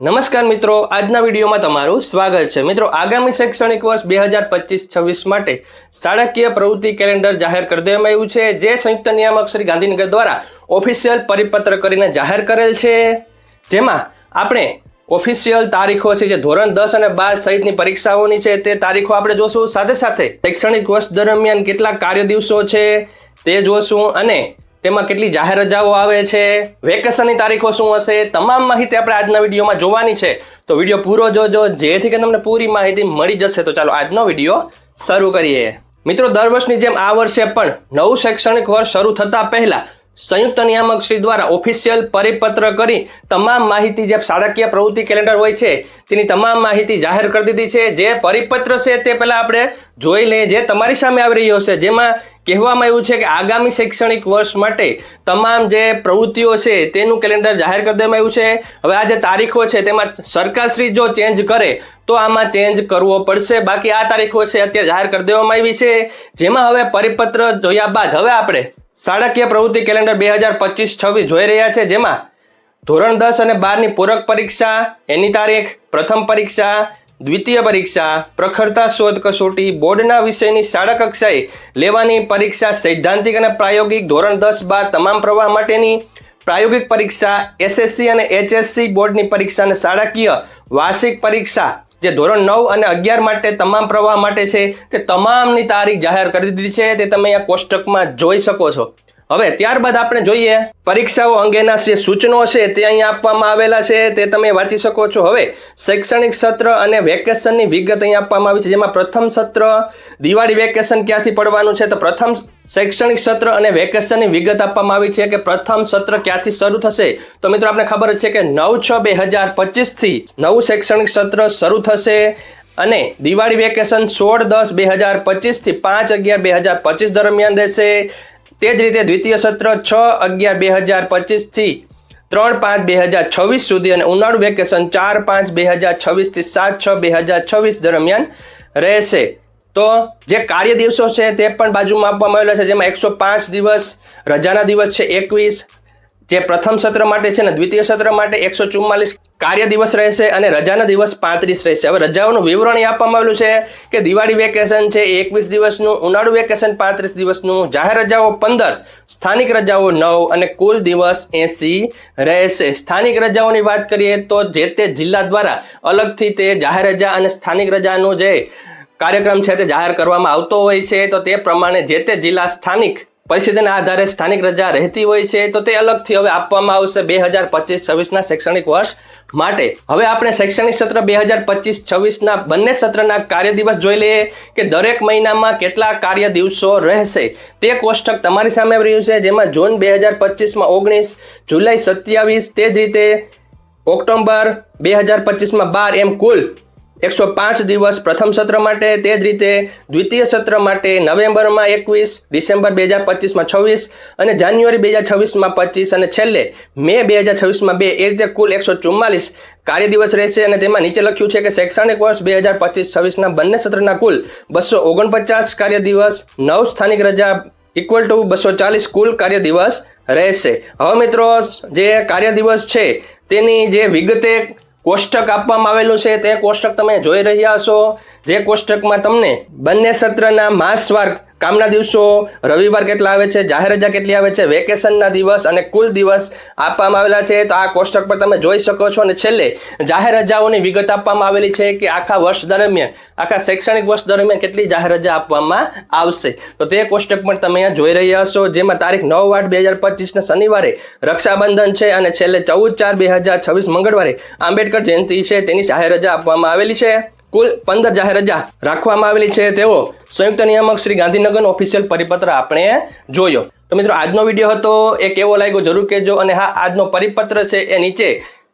નમસ્કાર મિત્રો, આજના વિડીયોમાં તમારું સ્વાગત છે. મિત્રો, આગામી શૈક્ષણિક વર્ષ બે હજાર પચીસ છવ્વીસ માટે શાળાકીય પ્રવૃત્તિ કેલેન્ડર જાહેર કરી દેવામાં આવ્યું છે. જે સંયુક્ત નિયામક શ્રી ગાંધીનગર દ્વારા ઓફિશિયલ પરિપત્ર કરીને જાહેર કરેલ છે. જેમાં આપણે ઓફિશિયલ તારીખો છે, જે ધોરણ દસ અને બાર સહિતની પરીક્ષાઓની છે, તે તારીખો આપણે જોશું. સાથે સાથે શૈક્ષણિક વર્ષ દરમિયાન કેટલા કાર્ય દિવસો છે, તે જોશું. અને તેમાં કેટલી જાહેર રજાઓ આવે છે વેકેશનની તારીખો શું હશે, તમામ માહિતી આપણે આજના વિડીયોમાં જોવાની છે. તો વીડિયો પૂરો જોજો, જેથી કે તમને પૂરી માહિતી મળી જશે. તો ચાલો આજનો વીડિયો શરૂ કરીએ. મિત્રો, દર વર્ષની જેમ આ વર્ષે પણ નવું શૈક્ષણિક વર્ષ શરૂ થતા પહેલા સંયુક્ત નિયામક શ્રી દ્વારા ઓફિશિયલ પરિપત્ર કરી તમામ માહિતી, જે શાળાકીય પ્રવૃત્તિ કેલેન્ડર હોય છે, તેની તમામ માહિતી જાહેર કરી દીધી છે. જે પરિપત્ર છે તે પહેલાં આપણે જોઈ લઈએ. જે તમારી સામે આવી રહ્યો છે, જેમાં કહેવામાં આવ્યું છે કે આગામી શૈક્ષણિક વર્ષ માટે તમામ જે પ્રવૃત્તિઓ છે તેનું કેલેન્ડર જાહેર કરી દેવામાં આવ્યું છે. હવે આ જે તારીખો છે તેમાં સરકારશ્રી જો ચેન્જ કરે, તો આમાં ચેન્જ કરવો પડશે. બાકી આ તારીખો છે અત્યારે જાહેર કરી દેવામાં આવી છે. જેમાં હવે પરિપત્ર જોયા બાદ, હવે આપણે શાળાકીય પ્રવૃત્તિ કેલેન્ડર બે હજાર પચીસ છવ્વીસ જોઈ રહ્યા છે, જેમાં ધોરણ દસ અને બારની પૂરક પરીક્ષા, એની તારીખ, પ્રથમ પરીક્ષા, દ્વિતીય પરીક્ષા, પ્રખરતા શોધ કસોટી, બોર્ડના વિષયની શાળા કક્ષાએ લેવાની પરીક્ષા, સૈદ્ધાંતિક અને પ્રાયોગિક ધોરણ દસ બાર તમામ પ્રવાહ માટેની પ્રાયોગિક પરીક્ષા, એસએસસી અને એચએસસી બોર્ડની પરીક્ષા અને શાળાકીય વાર્ષિક પરીક્ષા જે ધોરણ નવ અને અગિયાર માટે તમામ પ્રવાહ માટે છે તે તમામની તારીખ જાહેર કરી દીધી છે તે તમે અહીંયા કોષ્ટકમાં જોઈ શકો છો. હવે ત્યારબાદ આપણે જોઈએ પરીક્ષાઓ અંગેના જે સૂચનો છે તે અહીંયા આપવામાં આવેલા છે, તે તમે વાંચી શકો છો. હવે શૈક્ષણિક સત્ર અને વેકેશનની વિગત અહીંયા આપવામાં આવી છે, જેમાં પ્રથમ સત્ર દિવાળી વેકેશન ક્યાંથી પડવાનું છે, તો પ્રથમ શૈક્ષણિક સત્ર અને વેકેશનની વિગત આપવામાં આવી છે કે પ્રથમ સત્ર ક્યાંથી શરૂ થશે. તો મિત્રો આપણે ખબર છે કે નવ છ બે હજાર પચીસથી નવું શૈક્ષણિક સત્ર શરૂ થશે અને દિવાળી વેકેશન સોળ દસ બે હજાર પચીસથી પાંચ અગિયાર બે હજાર પચીસ દરમિયાન રહેશે. તે જ રીતે દ્વિતીય સત્ર છ અગિયાર બે હજાર પચીસથી ત્રણ પાંચ બે હજાર છવ્વીસ સુધી અને ઉનાળુ વેકેશન ચાર પાંચ બે હજાર છવ્વીસથી સાત છ બે હજાર છવ્વીસ દરમિયાન રહેશે. તો જે કાર્ય દિવસો છે તે પણ બાજુમાં આપવામાં આવેલા છે, જેમાં એકસો પાંચ દિવસ રજાના દિવસ છે, એકવીસ જે પ્રથમ સત્ર માટે છે ને દ્વિતીય સત્ર માટે એકસો ચુમ્માલીસ કાર્ય દિવસ રહેશે અને રજાના દિવસ પાંત્રીસ રહેશે. હવે રજાઓનું વિવરણ આપવામાં આવેલું છે કે દિવાળી વેકેશન છે, એકવીસ દિવસનું, ઉનાળુ વેકેશન પાંત્રીસ દિવસનું, જાહેર રજાઓ પંદર, સ્થાનિક રજાઓ નવ અને કુલ દિવસ એસી રહેશે. સ્થાનિક રજાઓની વાત કરીએ તો જે તે જિલ્લા દ્વારા અલગથી તે જાહેર રજા અને સ્થાનિક રજાનું જે કાર્યક્રમ છે તે જાહેર કરવામાં આવતો હોય છે, તો તે પ્રમાણે જે તે જિલ્લા સ્થાનિક પરિસ્થિતિના આધારે સ્થાનિક રજા રહેતી હોય છે, તો તે અલગથી હવે આપવામાં આવશે બે હજાર પચીસ છવ્વીસના શૈક્ષણિક વર્ષ માટે. હવે આપણે શૈક્ષણિક સત્ર બે હજાર પચીસ છવ્વીસના બંને સત્રના કાર્ય દિવસ જોઈ લઈએ કે દરેક મહિનામાં કેટલા કાર્ય દિવસો રહેશે. તે કોષ્ટક તમારી સામે રહ્યું છે, જેમાં જૂન બે હજાર પચીસમાં ઓગણીસ, જુલાઈ સત્યાવીસ, તે જ રીતે ઓક્ટોબર બે હજાર પચીસમાં બાર, એમ કુલ એકસો પાંચ દિવસ પ્રથમ સત્ર માટે, તે જ રીતે દ્વિતીય સત્ર માટે નવેમ્બરમાં એકવીસ, ડિસેમ્બર બે હજાર પચીસમાં છવ્વીસ અને જાન્યુઆરી બે હજાર છવ્વીસમાં પચીસ અને છેલ્લે મે બે હજાર છવ્વીસમાં બે, એ રીતે કુલ એકસો ચુમ્માલીસ કાર્ય દિવસ રહેશે અને તેમાં નીચે લખ્યું છે કે શૈક્ષણિક વર્ષ બે હજાર પચીસ, છવ્વીસના બંને સત્રના કુલ બસો ઓગણપચાસ કાર્ય દિવસ, નવ સ્થાનિક રજા ઇક્વલ ટુ બસો ચાલીસ કુલ કાર્ય દિવસ રહેશે. હવે મિત્રો, જે કાર્ય દિવસ છે, તેની જે વિગતે કોષ્ટક આપવામાં આવેલું છે, તે કોષ્ટક તમે જોઈ રહ્યા છો. જે કોષ્ટકમાં તમને બંને સત્રના માસવાર કામના દિવસો, રવિવાર કેટલા આવે છે, જાહેર રજા કેટલી આવે છે, વેકેશનના દિવસ અને કુલ દિવસ આપવામાં આવેલા છે. તો આ કોષ્ટક પર તમે જોઈ શકો છો અને છેલ્લે જાહેર રજાઓની વિગત આપવામાં આવેલી છે કે આખા વર્ષ દરમિયાન, આખા શૈક્ષણિક વર્ષ દરમિયાન કેટલી જાહેર રજા આપવામાં આવશે. તો તે કોષ્ટક પણ તમે અહીંયા જોઈ રહ્યા હશો જેમાં તારીખ નવ આઠ બે હજાર પચીસના શનિવારે રક્ષાબંધન છે અને છેલ્લે ચૌદ ચાર બે હજાર છવ્વીસ મંગળવારે આંબેડકર જયંતિ છે. તેની જાહેર રજા આપવામાં આવેલી છે. કુલ પંદર જાહેર રજા રાખવામાં આવેલી છે તેવો સંયુક્ત નિયામક શ્રી ગાંધીનગરનો ઓફિશિયલ પરિપત્ર આપણે જોયો. તો મિત્રો, આજનો વીડિયો હતો એ કેવો લાગ્યો, જરૂર કહેજો. અને હા, આજનો પરિપત્ર છે એ નીચે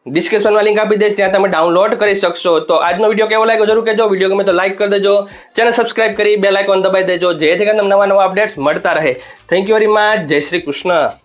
ડિસ્ક્રિપ્શનમાં લિંક આપી દઈશ, ત્યાં તમે ડાઉનલોડ કરી શકશો. તો આજનો વીડિયો કેવો લાગ્યો, જરૂર કહેજો. વીડિયો ગમે તો લાઈક કરી દેજો. ચેનલ સબસ્ક્રાઇબ કરી બે લાઇકોન દબાઈ દેજો, જેથી કરીને નવા નવા અપડેટ્સ મળતા રહે. થેન્ક યુ વેરી મચ જય શ્રી કૃષ્ણ.